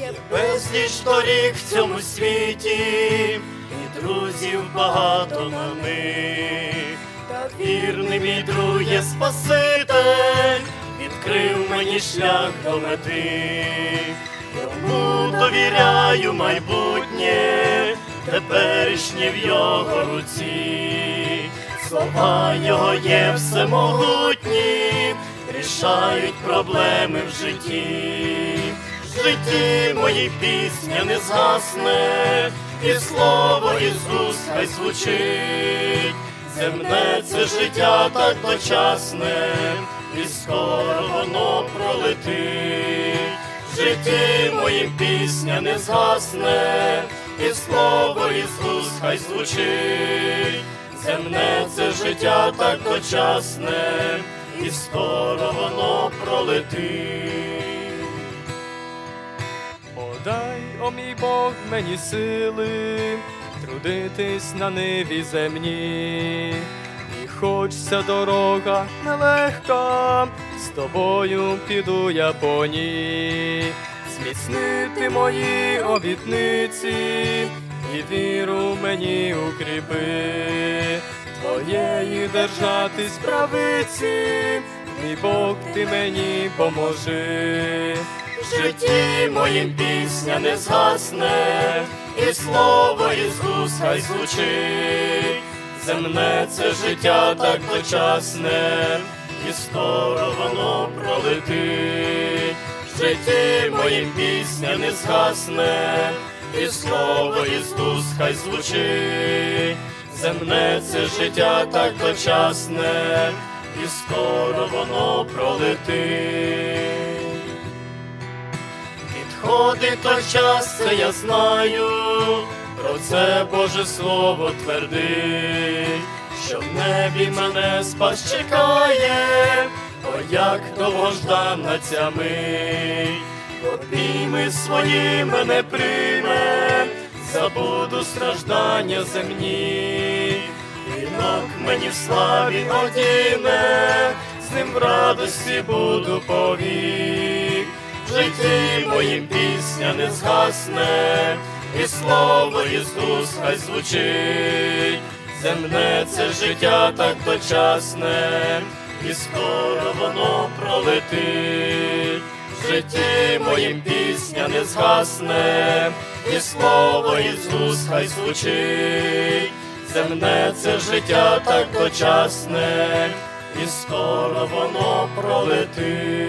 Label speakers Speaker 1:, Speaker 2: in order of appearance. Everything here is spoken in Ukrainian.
Speaker 1: Є
Speaker 2: Безліч доріг в цьому світі, і друзів багато на них.
Speaker 1: та
Speaker 2: Вірний мій друг є Спаситель, відкрив мені шлях до мети. Йому довіряю майбутнє, теперішнє в його руці. Слова його є всемогутні, рішають проблеми в житті. Житті моїй пісня не згасне, і слово Ісус хай звучить. Земне це життя так дочасне, і скоро воно пролетить. В житті моїм пісня не згасне, і слово Ісус хай звучить. Земне це життя так дочасне, і скоро воно пролетить.
Speaker 3: О мій Бог, мені сили, трудитись на ниві земні. І хоч ця дорога нелегка, з тобою піду я по ній, зміцнити мої обітниці і віру мені укріпи, твоєї держатись правиці, мій Бог, ти мені поможи.
Speaker 2: В житті моїм пісня не згасне, і слово Ісус хай звучить. Земне це життя так дочасне, і скоро воно пролетить. В житті моїм пісня не згасне, і слово Ісус хай звучить. Земне це життя так дочасне, і скоро воно пролетить. Підходить той час, це я знаю, про це Боже Слово твердить, що в небі мене спас чекає, о як довгождана ця мить, обійми свої мене прийме, забуду страждання земні, вінок мені в славі одіне, з ним в радості буду повік. Житті моїм пісня не згасне, і слово Ісус хай звучить. Земне це життя так дочасне, і скоро воно пролетить. В житті моїм пісня не згасне, і слово Ісус хай звучить. Земне це життя так дочасне, і скоро воно пролетить.